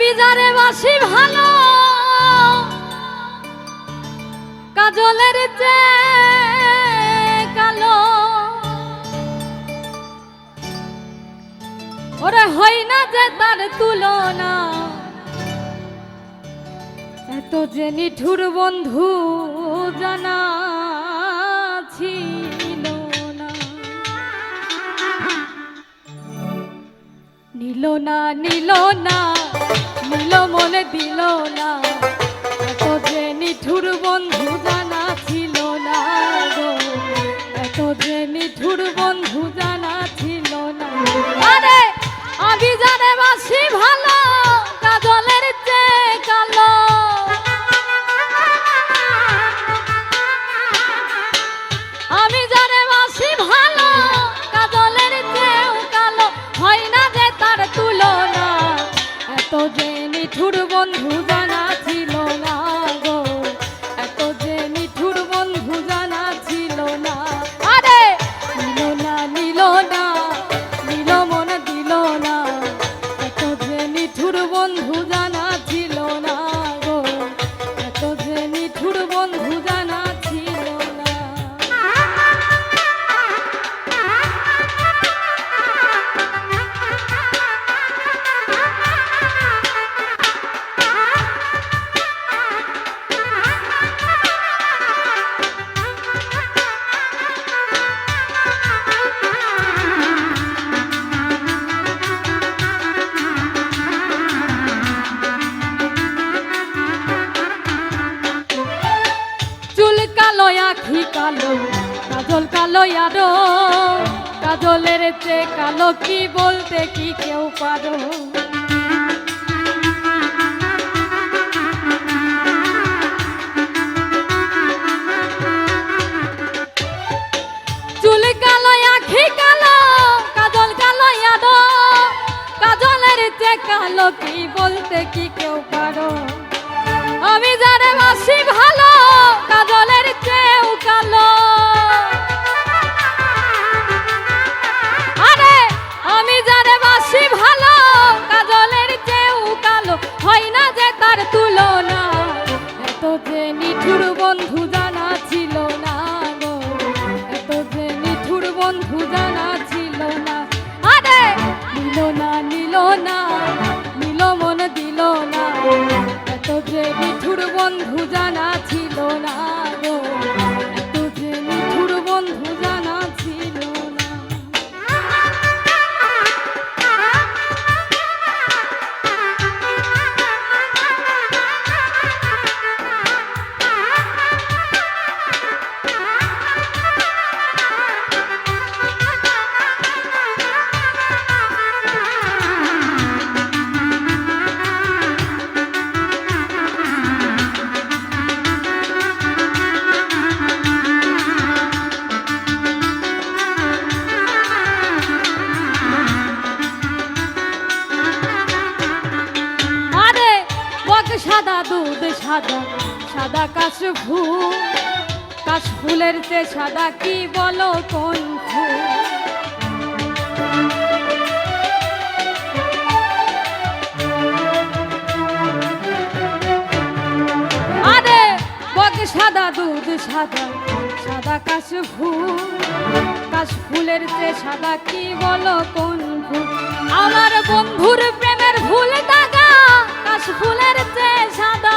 জানে বাসি ভালো। কাজলের চেয়ে কালো। ওরে হয় না যে তার তুলনা। এত যে নিঠুর বন্ধু জানা ছিল নিল না নিল না নিল মনে দিল না। নিঠুর বন্ধু জানা? আখি কালো, কাজল কালো আরও কাজলের চেয়ে কালো কি বলতে কি কেউ পারো? কালো কি বলতে কি কেউ না নিল মন দিল না এত যে নিঠুর বন্ধু জানা সাদা সাদা কাশ ফুল, কাশ ফুলের চেয়ে সাদা কি বলো কোন ফুল সাদা, দুধ সাদা সাদা কাশ ফুল, কাশ ফুলের চেয়ে সাদা কি বলো কোন ফুল আমার বন্ধুর প্রেমের ফুল দাগা, কাশ ফুলের চেয়ে সাদা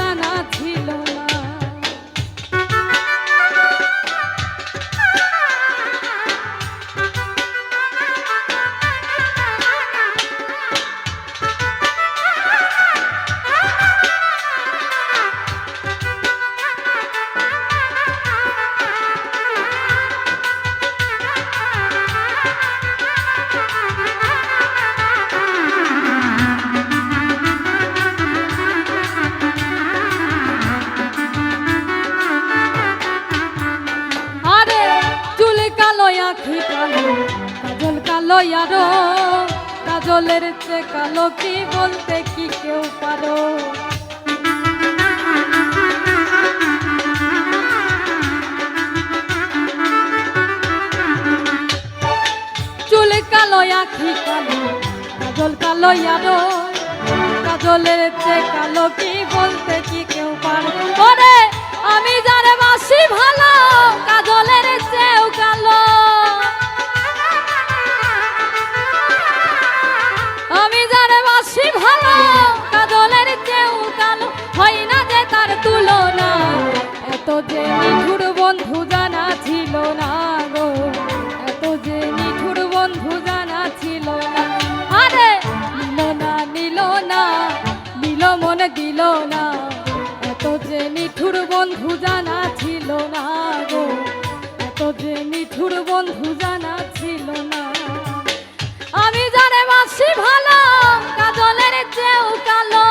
আরও কাজলের চে কালো কি বলতে কি কেউ পারো? চুল কালো, আখি কালো, কাজল কালো আরও কাজলের চে কালো কি বলতে কি কেউ পারো? আমি যারে বাসি ভালো, কাজলের চেয়েও যে নিঠুর বন্ধু জানা ছিল না গো। এত যে নিঠুর বন্ধু জানা ছিল না। আরে নিল না নিল না নিল মনে দিল না। এত যে নিঠুর বন্ধু জানা ছিল না গো। এত যে নিঠুর বন্ধু জানা ছিল না। আমি জানে বাসি ভালো, কাজলের চেয়েও কালো।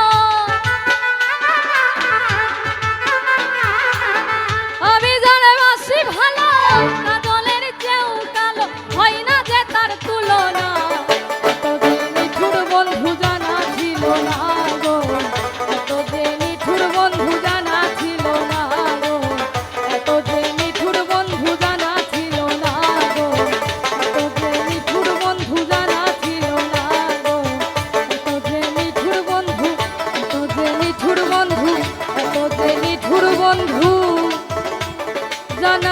বন্ধু জানা